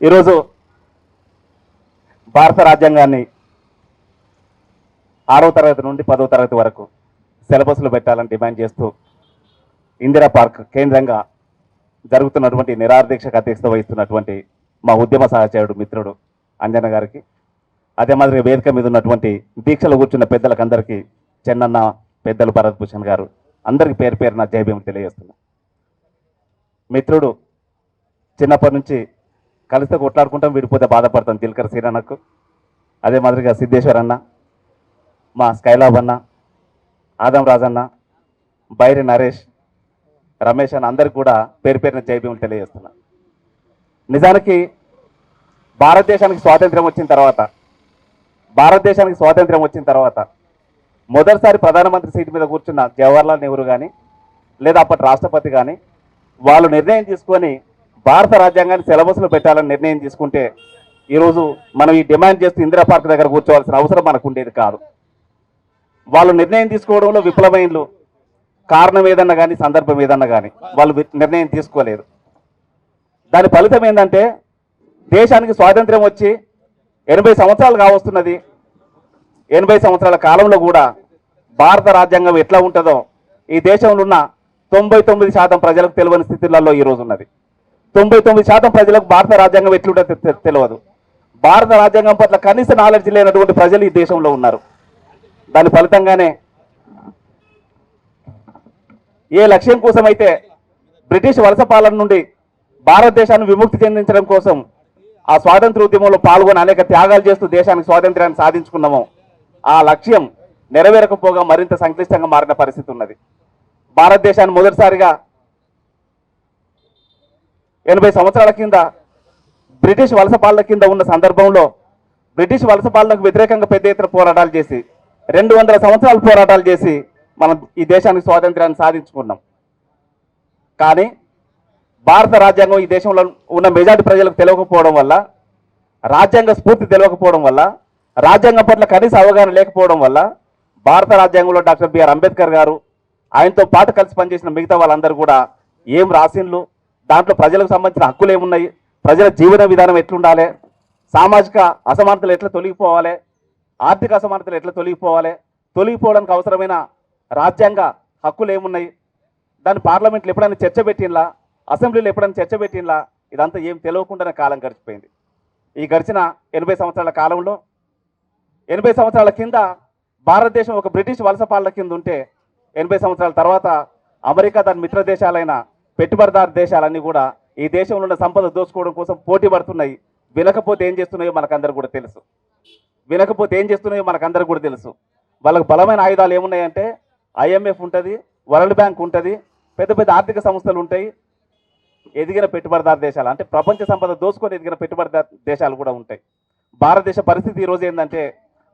ఈరోజు భారత రాజ్యాంగాన్ని ఆరో తరగతి నుండి పదో తరగతి వరకు సిలబస్లు పెట్టాలని డిమాండ్ చేస్తూ ఇందిరా పార్క్ కేంద్రంగా జరుగుతున్నటువంటి నిరాదీక్షకు అధ్యక్షత వహిస్తున్నటువంటి మా ఉద్యమ సహచరుడు మిత్రుడు అంజన గారికి అదే మాదిరిగా వేదిక మీద ఉన్నటువంటి దీక్షలు కూర్చున్న పెద్దలకు అందరికీ చెన్నన్న పెద్దలు భరత్ భూషణ్ గారు అందరికి పేరు పేరున జయభీం తెలియజేస్తున్నా. మిత్రుడు చిన్నప్పటి నుంచి కలిస్తే కొట్లాడుకుంటాం విడిపోతే బాధపడతాం. దిల్కర్ సీరన్నకు అదే మాదిరిగా సిద్ధేశ్వర్ అన్న మా స్కైలాబ్ అన్న ఆదం రాజన్న బైరి నరేష్ రమేష్ అన్న అందరికి కూడా పేరు పేరున జైభీములు తెలియజేస్తున్నా. నిజానికి భారతదేశానికి స్వాతంత్ర్యం వచ్చిన తర్వాత భారతదేశానికి స్వాతంత్ర్యం వచ్చిన తర్వాత మొదటిసారి ప్రధానమంత్రి సీటు మీద కూర్చున్న జవహర్లాల్ నెహ్రూ కానీ లేదా అప్పటి రాష్ట్రపతి కానీ వాళ్ళు నిర్ణయం తీసుకొని భారత రాజ్యాంగాన్ని సిలబస్లో పెట్టాలని నిర్ణయం తీసుకుంటే ఈరోజు మనం ఈ డిమాండ్ చేస్తూ ఇందిరా పార్క్ దగ్గర కూర్చోవాల్సిన అవసరం మనకు ఉండేది కాదు. వాళ్ళు నిర్ణయం తీసుకోవడంలో విఫలమైనలు కారణం ఏదన్నా కానీ సందర్భం ఏదన్నా కానీ వాళ్ళు నిర్ణయం తీసుకోలేదు. దాని ఫలితం ఏంటంటే దేశానికి స్వాతంత్ర్యం వచ్చి ఎనభై సంవత్సరాలు కావస్తున్నది. ఎనభై సంవత్సరాల కాలంలో కూడా భారత రాజ్యాంగం ఎట్లా ఉంటుందో ఈ దేశంలో ఉన్న తొంభై తొమ్మిది శాతం ప్రజలకు తెలియని స్థితులలో ఈ రోజు ఉన్నది తొంభై తొమ్మిది శాతం ప్రజలకు భారత రాజ్యాంగం ఎట్లుంటుందో తెలియదు భారత రాజ్యాంగం పట్ల కనీస నాలెడ్జ్ లేనటువంటి ప్రజలు ఈ దేశంలో ఉన్నారు. దాని ఫలితంగానే ఏ లక్ష్యం కోసం అయితే బ్రిటిష్ వలస పాలన నుండి భారతదేశాన్ని విముక్తి చెందించడం కోసం ఆ స్వాతంత్ర ఉద్యమంలో పాల్గొని అనేక త్యాగాలు చేస్తూ దేశానికి స్వాతంత్ర్యాన్ని సాధించుకున్నామో ఆ లక్ష్యం నెరవేరకపోగా మరింత సంక్లిష్టంగా మారిన పరిస్థితి ఉన్నది. భారతదేశాన్ని మొదటిసారిగా ఎనభై సంవత్సరాల కింద బ్రిటిష్ వలస పాలన కింద ఉన్న సందర్భంలో బ్రిటిష్ వలస పాలనకు వ్యతిరేకంగా పెద్ద ఎత్తున పోరాటాలు చేసి రెండు వందల సంవత్సరాలు పోరాటాలు చేసి మనం ఈ దేశానికి స్వాతంత్రాన్ని సాధించుకున్నాం. కానీ భారత రాజ్యాంగం ఈ దేశంలో ఉన్న మెజార్టీ ప్రజలకు తెలియకపోవడం వల్ల రాజ్యాంగ స్ఫూర్తి తెలియకపోవడం వల్ల రాజ్యాంగం పట్ల కనీస అవగాహన లేకపోవడం వల్ల భారత రాజ్యాంగంలో డాక్టర్ బిఆర్ అంబేద్కర్ గారు ఆయనతో పాటు కలిసి పనిచేసిన మిగతా వాళ్ళందరూ కూడా ఏం రాసిండ్లు దాంట్లో ప్రజలకు సంబంధించిన హక్కులు ఏమున్నాయి? ప్రజల జీవన విధానం ఎట్లుండాలి? సామాజిక అసమానతలు ఎట్లా తొలగిపోవాలి? ఆర్థిక అసమానతలు ఎట్లా తొలగిపోవాలి? తొలగిపోవడానికి అవసరమైన రాజ్యాంగ హక్కులు ఏమున్నాయి? దాన్ని పార్లమెంట్లో ఎప్పుడైనా చర్చ పెట్టినలా అసెంబ్లీలో ఎప్పుడైనా చర్చ పెట్టినలా ఇదంతా ఏం తెలియకుండానే కాలం గడిచిపోయింది. ఈ గడిచిన ఎనభై సంవత్సరాల కాలంలో ఎనభై సంవత్సరాల కింద భారతదేశం ఒక బ్రిటిష్ వలస పాలన కింద ఉంటే ఎనభై సంవత్సరాల తర్వాత అమెరికా దాని మిత్ర దేశాలైన పెట్టుబడిదారు దేశాలన్నీ కూడా ఈ దేశంలో ఉన్న సంపద దోచుకోవడం కోసం పోటీ పడుతున్నాయి. వినకపోతే ఏం చేస్తున్నాయో మనకందరూ కూడా తెలుసు. వినకపోతే ఏం చేస్తున్నాయో మనకందరూ కూడా తెలుసు. వాళ్ళకు బలమైన ఆయుధాలు ఏమున్నాయంటే ఐఎంఎఫ్ ఉంటుంది వరల్డ్ బ్యాంక్ ఉంటుంది పెద్ద పెద్ద ఆర్థిక సంస్థలు ఉంటాయి. ఎదిగిన పెట్టుబడిదారు దేశాలు అంటే ప్రపంచ సంపద దోసుకొని ఎదిగిన పెట్టుబడిదారు దేశాలు కూడా ఉంటాయి. భారతదేశ పరిస్థితి ఈరోజు ఏంటంటే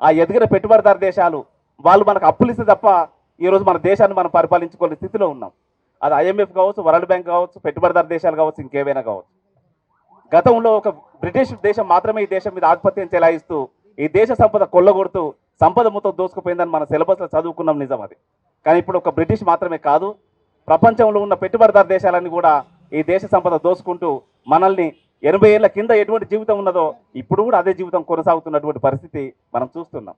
ఆ ఎదిగిన పెట్టుబడిదారు దేశాలు వాళ్ళు మనకు అప్పులు ఇస్తే తప్ప ఈరోజు మన దేశాన్ని మనం పరిపాలించుకునే స్థితిలో ఉన్నాం. అది ఐఎంఎఫ్ కావచ్చు వరల్డ్ బ్యాంక్ కావచ్చు పెట్టుబడిదారు దేశాలు కావచ్చు ఇంకేవైనా కావచ్చు. గతంలో ఒక బ్రిటిష్ దేశం మాత్రమే ఈ దేశం మీద ఆధిపత్యం చెలాయిస్తూ ఈ దేశ సంపద కొల్లగొడుతూ సంపద మొత్తం దోసుకుపోయిందని మన సిలబస్లో చదువుకున్నాం నిజం అది. కానీ ఇప్పుడు ఒక బ్రిటిష్ మాత్రమే కాదు ప్రపంచంలో ఉన్న పెట్టుబడిదారు దేశాలన్నీ కూడా ఈ దేశ సంపద దోసుకుంటూ మనల్ని ఎనభై ఏళ్ళ కింద ఎటువంటి జీవితం ఉన్నదో ఇప్పుడు కూడా అదే జీవితం కొనసాగుతున్నటువంటి పరిస్థితి మనం చూస్తున్నాం.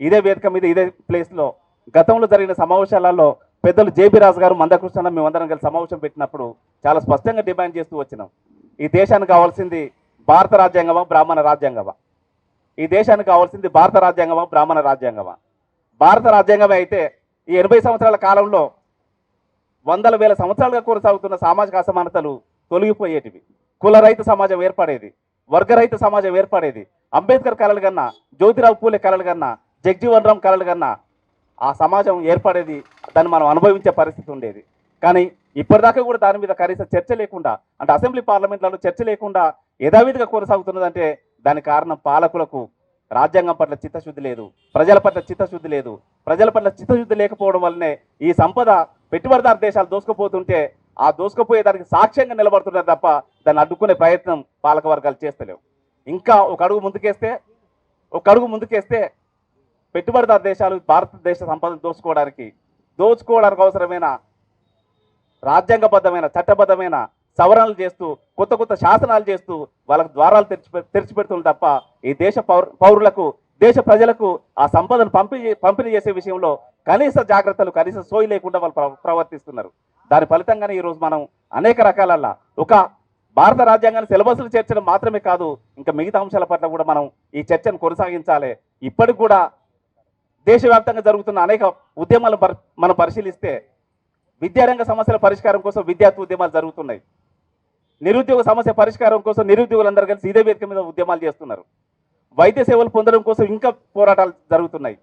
ఇదే వేదిక మీద ఇదే ప్లేస్లో గతంలో జరిగిన సమావేశాలలో పెద్దలు జేబీ రాజు గారు మందకృష్ణ మేమందరం కలిసి సమావేశం పెట్టినప్పుడు చాలా స్పష్టంగా డిమాండ్ చేస్తూ వచ్చినాం. ఈ దేశానికి కావాల్సింది భారత రాజ్యాంగమా బ్రాహ్మణ రాజ్యాంగమా? ఈ దేశానికి కావాల్సింది భారత రాజ్యాంగమా బ్రాహ్మణ రాజ్యాంగమా? భారత రాజ్యాంగమే అయితే ఈ ఎనభై సంవత్సరాల కాలంలో వందల వేల సంవత్సరాలుగా కొనసాగుతున్న సామాజిక అసమానతలు తొలగిపోయేటివి. కుల రైతు సమాజం ఏర్పడేది వర్గరహిత సమాజం ఏర్పడేది. అంబేద్కర్ కళలు కన్నా జ్యోతిరావు పూలే కళలు కన్నా జగ్జీవన్ రామ్ కళలు కన్నా ఆ సమాజం ఏర్పడేది దాన్ని మనం అనుభవించే పరిస్థితి ఉండేది. కానీ ఇప్పటిదాకా కూడా దాని మీద కనీస చర్చ లేకుండా అంటే అసెంబ్లీ పార్లమెంట్లలో చర్చ లేకుండా యథావిధిగా కొనసాగుతున్నదంటే దానికి కారణం పాలకులకు రాజ్యాంగం పట్ల చిత్తశుద్ధి లేదు ప్రజల పట్ల చిత్తశుద్ధి లేదు. ప్రజల పట్ల చిత్తశుద్ధి లేకపోవడం వల్లనే ఈ సంపద పెట్టుబడిదారు దేశాలు దోసుకుపోతుంటే ఆ దోసుకుపోయే దానికి సాక్ష్యంగా నిలబడుతున్నారు తప్ప దాన్ని అడ్డుకునే ప్రయత్నం పాలక వర్గాలు చేస్తలేవు. ఇంకా ఒక అడుగు ముందుకేస్తే ఒక అడుగు ముందుకేస్తే పెట్టుబడిదారు దేశాలు భారతదేశ సంపదను దోచుకోవడానికి దోచుకోవడానికి అవసరమైన రాజ్యాంగబద్ధమైన చట్టబద్ధమైన సవరణలు చేస్తూ కొత్త కొత్త శాసనాలు చేస్తూ వాళ్ళకు ద్వారాలు తెరిచి తెరిచిపెడుతుంది తప్ప ఈ దేశ పౌరులకు దేశ ప్రజలకు ఆ సంపదను పంపిణీ పంపిణీ చేసే విషయంలో కనీస జాగ్రత్తలు కనీస సోయి లేకుండా వాళ్ళు ప్రవర్తిస్తున్నారు. దాని ఫలితంగానే ఈరోజు మనం అనేక రకాల ఒక భారత రాజ్యాంగాన్ని సిలబస్లు చేర్చడం మాత్రమే కాదు ఇంకా మిగతా అంశాల పట్ల కూడా మనం ఈ చర్చను కొనసాగించాలి. ఇప్పటికి కూడా దేశవ్యాప్తంగా జరుగుతున్న అనేక ఉద్యమాలు మనం పరిశీలిస్తే విద్యారంగ సమస్యల పరిష్కారం కోసం విద్యార్థి ఉద్యమాలు జరుగుతున్నాయి. నిరుద్యోగ సమస్య పరిష్కారం కోసం నిరుద్యోగులందరూ కలిసి ఇదే వేదిక మీద ఉద్యమాలు చేస్తున్నారు. వైద్య సేవలు పొందడం కోసం ఇంకా పోరాటాలు జరుగుతున్నాయి.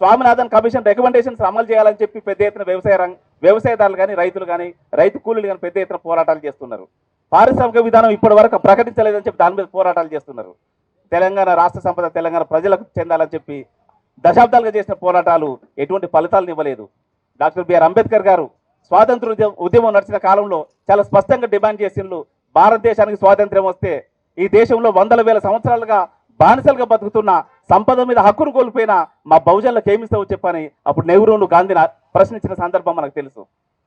స్వామినాథన్ కమిషన్ రికమెండేషన్స్ అమలు చేయాలని చెప్పి పెద్ద ఎత్తున వ్యవసాయ రంగ వ్యవసాయదారులు కానీ రైతులు కానీ రైతు కూలీలు కానీ పెద్ద ఎత్తున పోరాటాలు చేస్తున్నారు. పారిశ్రామిక విధానం ఇప్పటి వరకు ప్రకటించలేదని చెప్పి దాని మీద పోరాటాలు చేస్తున్నారు. తెలంగాణ రాష్ట్ర సంపద తెలంగాణ ప్రజలకు చెందాలని చెప్పి దశాబ్దాలుగా చేసిన పోరాటాలు ఎటువంటి ఫలితాలను ఇవ్వలేదు. డాక్టర్ బిఆర్ అంబేద్కర్ గారు స్వాతంత్ర ఉద్యమం ఉద్యమం నడిచిన కాలంలో చాలా స్పష్టంగా డిమాండ్ చేసిండ్రు భారతదేశానికి స్వాతంత్ర్యం వస్తే ఈ దేశంలో వందల వేల సంవత్సరాలుగా బానిసలుగా బతుకుతున్న సంపద మీద హక్కును కోల్పోయిన మా బహుజనులకు ఏమిస్తావో చెప్పని అప్పుడు నెహ్రూను గాంధీని ప్రశ్నించిన సందర్భం మనకు తెలుసు.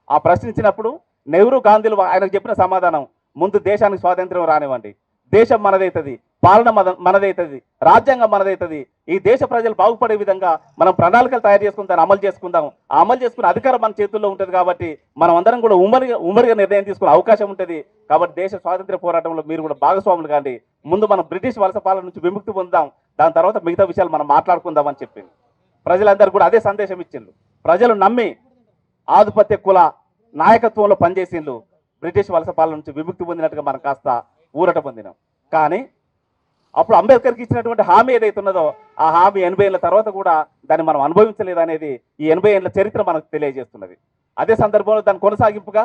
ఆ ప్రశ్నించినప్పుడు నెహ్రూ గాంధీలు ఆయనకు చెప్పిన సమాధానం ముందు దేశానికి స్వాతంత్ర్యం రానివ్వండి. దేశం మనదైతుంది పాలన మన మనదైతుంది రాజ్యాంగం మనదైతుంది. ఈ దేశ ప్రజలు బాగుపడే విధంగా మనం ప్రణాళికలు తయారు చేసుకుని దాన్ని అమలు చేసుకుందాం. ఆ అమలు చేసుకున్న అధికారం మన చేతుల్లో ఉంటుంది కాబట్టి మనం అందరం కూడా ఉమ్మడిగా ఉమ్మడిగా నిర్ణయం తీసుకునే అవకాశం ఉంటుంది. కాబట్టి దేశ స్వాతంత్ర్య పోరాటంలో మీరు కూడా భాగస్వాములు కానీ ముందు మనం బ్రిటిష్ వలస పాలన నుంచి విముక్తి పొందాం. దాని తర్వాత మిగతా విషయాలు మనం మాట్లాడుకుందాం అని చెప్పింది. ప్రజలందరూ కూడా అదే సందేశం ఇచ్చిండ్రు. ప్రజలు నమ్మి ఆధిపత్య కుల నాయకత్వంలో పనిచేసిండ్రు. బ్రిటిష్ వలస పాలన నుంచి విముక్తి పొందినట్టుగా మనం కాస్త ఊరట పొందినాం. కానీ అప్పుడు అంబేద్కర్కి ఇచ్చినటువంటి హామీ ఏదైతే ఉన్నదో ఆ హామీ ఎనభై ఏళ్ళ తర్వాత కూడా దాన్ని మనం అనుభవించలేదు అనేది ఈ ఎనభై ఏళ్ళ చరిత్ర మనకు తెలియజేస్తున్నది. అదే సందర్భంలో దాని కొనసాగింపుగా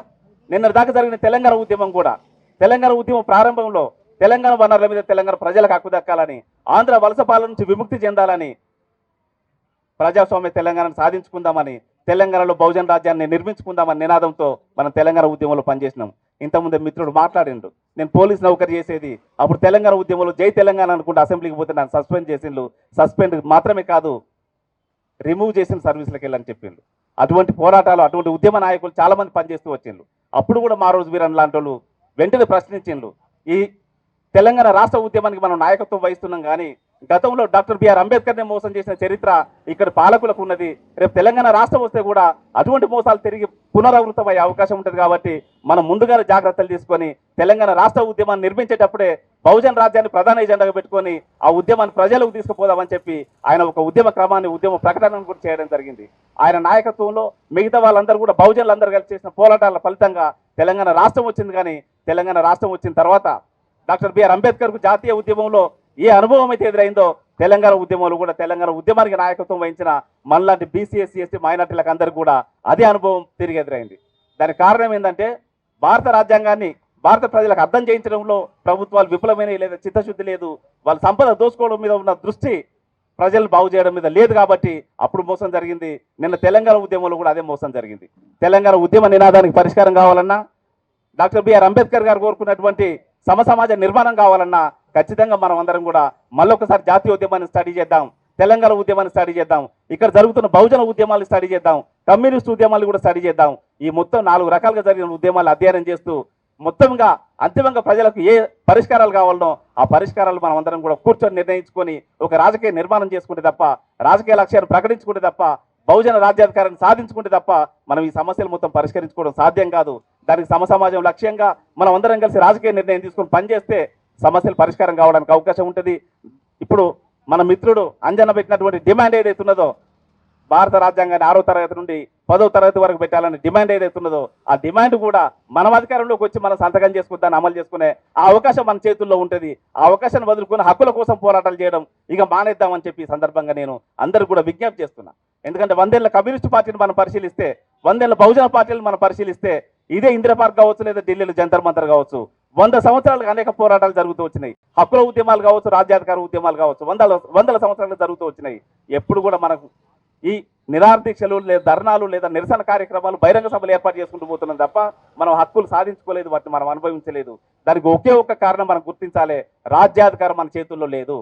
నిన్న దాకా జరిగిన తెలంగాణ ఉద్యమం కూడా తెలంగాణ ఉద్యమం ప్రారంభంలో తెలంగాణ వనరుల మీద తెలంగాణ ప్రజలకు హక్కు దక్కాలని ఆంధ్ర వలస పాలన నుంచి విముక్తి చెందాలని ప్రజాస్వామ్య తెలంగాణను సాధించుకుందామని తెలంగాణలో బహుజన రాజ్యాన్ని నిర్మించుకుందామని నినాదంతో మనం తెలంగాణ ఉద్యమంలో పనిచేసినాం. ఇంతకుముందే మిత్రుడు మాట్లాడిండు నేను పోలీస్ నౌకరు చేసేది. అప్పుడు తెలంగాణ ఉద్యమంలో జై తెలంగాణ అనుకుంటే అసెంబ్లీకి పోతే నన్ను సస్పెండ్ చేసిండ్రు సస్పెండ్ మాత్రమే కాదు రిమూవ్ చేసిన సర్వీస్లకు వెళ్ళని చెప్పిండ్రు అటువంటి పోరాటాలు అటువంటి ఉద్యమ నాయకులు చాలామంది పనిచేస్తూ వచ్చిండ్రు అప్పుడు కూడా మా రోజు వీరన్ లాంటి వాళ్ళు వెంటనే ప్రశ్నించిండ్రు ఈ తెలంగాణ రాష్ట్ర ఉద్యమానికి మనం నాయకత్వం వహిస్తున్నాం కానీ గతంలో డాక్టర్ బిఆర్ అంబేద్కర్ని మోసం చేసిన చరిత్ర ఇక్కడ పాలకులకు ఉన్నది. రేపు తెలంగాణ రాష్ట్రం వస్తే కూడా అటువంటి మోసాలు తిరిగి పునరావృతమయ్యే అవకాశం ఉంటుంది కాబట్టి మనం ముందుగానే జాగ్రత్తలు తీసుకొని తెలంగాణ రాష్ట్ర ఉద్యమాన్ని నిర్మించేటప్పుడే బహుజన రాజ్యాన్ని ప్రధాన ఎజెండాగా పెట్టుకొని ఆ ఉద్యమాన్ని ప్రజలకు తీసుకుపోదామని చెప్పి ఆయన ఒక ఉద్యమ క్రమాన్ని ఉద్యమ ప్రకటనను కూడా చేయడం జరిగింది. ఆయన నాయకత్వంలో మిగతా వాళ్ళందరూ కూడా బహుజనులందరూ కలిసి చేసిన పోరాటాల ఫలితంగా తెలంగాణ రాష్ట్రం వచ్చింది కానీ తెలంగాణ రాష్ట్రం వచ్చిన తర్వాత డాక్టర్ బిఆర్ అంబేద్కర్కు జాతీయ ఉద్యమంలో ఏ అనుభవం అయితే ఎదురైందో తెలంగాణ ఉద్యమంలో కూడా తెలంగాణ ఉద్యమానికి నాయకత్వం వహించిన మనలాంటి బీసీ ఎస్సీ ఎస్టీ మైనార్టీలకు అందరికీ కూడా అదే అనుభవం తిరిగి ఎదురైంది. దానికి కారణం ఏంటంటే భారత రాజ్యాంగాన్ని భారత ప్రజలకు అర్థం చేయించడంలో ప్రభుత్వాలు విఫలమైన లేదా చిత్తశుద్ధి లేదు. వాళ్ళ సంపద దోసుకోవడం మీద ఉన్న దృష్టి ప్రజలు బాగు చేయడం మీద లేదు కాబట్టి అప్పుడు మోసం జరిగింది. నిన్న తెలంగాణ ఉద్యమంలో కూడా అదే మోసం జరిగింది. తెలంగాణ ఉద్యమ నినాదానికి పరిష్కారం కావాలన్నా డాక్టర్ బిఆర్ అంబేద్కర్ గారు కోరుకున్నటువంటి సమసమాజ నిర్మాణం కావాలన్నా ఖచ్చితంగా మనం అందరం కూడా మళ్ళొకసారి జాతీయ ఉద్యమాన్ని స్టడీ చేద్దాం తెలంగాణ ఉద్యమాన్ని స్టడీ చేద్దాం ఇక్కడ జరుగుతున్న బహుజన ఉద్యమాలు స్టడీ చేద్దాం కమ్యూనిస్ట్ ఉద్యమాలు కూడా స్టడీ చేద్దాం. ఈ మొత్తం నాలుగు రకాలుగా జరిగిన ఉద్యమాలు అధ్యయనం చేస్తూ మొత్తంగా అంతిమంగా ప్రజలకు ఏ పరిష్కారాలు కావాలనో ఆ పరిష్కారాలు మనం అందరం కూడా కూర్చొని నిర్ణయించుకొని ఒక రాజకీయ నిర్మాణం చేసుకుంటే తప్ప రాజకీయ లక్ష్యాన్ని ప్రకటించుకుంటే తప్ప బహుజన రాజ్యాధికారాన్ని సాధించుకుంటే తప్ప మనం ఈ సమస్యలు మొత్తం పరిష్కరించుకోవడం సాధ్యం కాదు. దానికి సమసమాజం లక్ష్యంగా మనం అందరం కలిసి రాజకీయ నిర్ణయం తీసుకొని పనిచేస్తే సమస్యలు పరిష్కారం కావడానికి అవకాశం ఉంటుంది. ఇప్పుడు మన మిత్రుడు అంజన పెట్టినటువంటి డిమాండ్ ఏదైతే ఉన్నదో భారత రాజ్యాంగాన్ని ఆరో తరగతి నుండి పదో తరగతి వరకు పెట్టాలని డిమాండ్ ఏదైతే ఉన్నదో ఆ డిమాండ్ కూడా మనం అధికారంలోకి వచ్చి మనం సంతకం చేసుకుందాన్ని అమలు చేసుకునే ఆ అవకాశం మన చేతుల్లో ఉంటుంది. ఆ అవకాశాన్ని వదులుకుని హక్కుల కోసం పోరాటాలు చేయడం ఇక మానేద్దామని చెప్పి సందర్భంగా నేను అందరూ కూడా విజ్ఞప్తి చేస్తున్నా. ఎందుకంటే వందేళ్ళ కమ్యూనిస్ట్ పార్టీని మనం పరిశీలిస్తే వందేళ్ళ బహుజన పార్టీలను మనం పరిశీలిస్తే ఇదే ఇందిరా పార్క్ కావచ్చు లేదా ఢిల్లీలో జంతర్ మంతర్ కావచ్చు వంద సంవత్సరాలుగా అనేక పోరాటాలు జరుగుతూ వచ్చినాయి. హక్కుల ఉద్యమాలు కావచ్చు రాజ్యాధికార ఉద్యమాలు కావచ్చు వందల వందల సంవత్సరాలు జరుగుతూ వచ్చినాయి. ఎప్పుడు కూడా మనకు ఈ నిరాదీక్షలు లేదా ధర్నాలు లేదా నిరసన కార్యక్రమాలు బహిరంగ సభలు ఏర్పాటు చేసుకుంటూ పోతున్నాం తప్ప మనం హక్కులు సాధించుకోలేదు వాటిని మనం అనుభవించలేదు. దానికి ఒకే ఒక్క కారణం మనం గుర్తించాలి రాజ్యాధికారం మన చేతుల్లో లేదు.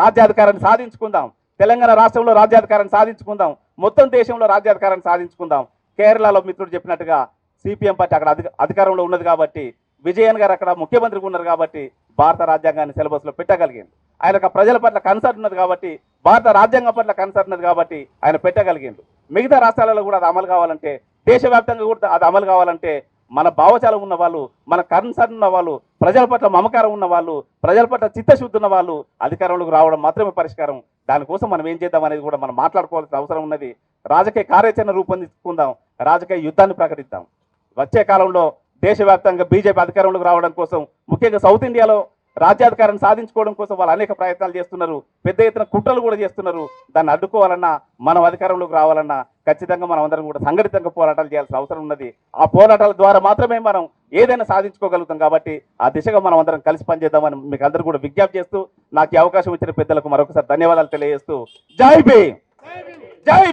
రాజ్యాధికారాన్ని సాధించుకుందాం. తెలంగాణ రాష్ట్రంలో రాజ్యాధికారాన్ని సాధించుకుందాం. మొత్తం దేశంలో రాజ్యాధికారాన్ని సాధించుకుందాం. కేరళలో మిత్రుడు చెప్పినట్టుగా సిపిఎం పార్టీ అక్కడ అధిక అధికారంలో ఉన్నది కాబట్టి విజయన్ గారు అక్కడ ముఖ్యమంత్రిగా ఉన్నారు కాబట్టి భారత రాజ్యాంగాన్ని సిలబస్లో పెట్టగలిగింది ఆయనకు ప్రజల పట్ల కన్సర్న్ ఉన్నది కాబట్టి భారత రాజ్యాంగం పట్ల కన్సర్న్ ఉన్నది కాబట్టి ఆయన పెట్టగలిగిండు. మిగతా రాష్ట్రాలలో కూడా అది అమలు కావాలంటే దేశవ్యాప్తంగా కూడా అది అమలు కావాలంటే మన భావచాలం ఉన్న వాళ్ళు మన కన్సర్న్ ఉన్న వాళ్ళు ప్రజల పట్ల మమకారం ఉన్న వాళ్ళు ప్రజల పట్ల చిత్తశుద్ధి ఉన్న వాళ్ళు అధికారంలోకి రావడం మాత్రమే పరిష్కారం. దానికోసం మనం ఏం చేద్దాం అనేది కూడా మనం మాట్లాడుకోవాల్సిన అవసరం ఉన్నది. రాజకీయ కార్యాచరణ రూపొందించుకుందాం. రాజకీయ యుద్ధాన్ని ప్రకటిద్దాం. వచ్చే కాలంలో దేశవ్యాప్తంగా బీజేపీ అధికారంలోకి రావడం కోసం ముఖ్యంగా సౌత్ ఇండియాలో రాజ్యాధికారం సాధించుకోవడం కోసం వాళ్ళు అనేక ప్రయత్నాలు చేస్తున్నారు పెద్ద ఎత్తున కుట్రలు కూడా చేస్తున్నారు. దాన్ని అడ్డుకోవాలన్నా మనం అధికారంలోకి రావాలన్నా ఖచ్చితంగా మనం అందరం కూడా సంఘటితంగా పోరాటాలు చేయాల్సిన అవసరం ఉన్నది. ఆ పోరాటాల ద్వారా మాత్రమే మనం ఏదైనా సాధించుకోగలుగుతాం కాబట్టి ఆ దిశగా మనం అందరం కలిసి పనిచేద్దామని మీకు అందరూ కూడా విజ్ఞప్తి చేస్తూ నాకు అవకాశం ఇచ్చిన పెద్దలకు మరొకసారి ధన్యవాదాలు తెలియజేస్తూ జై భీమ్! జై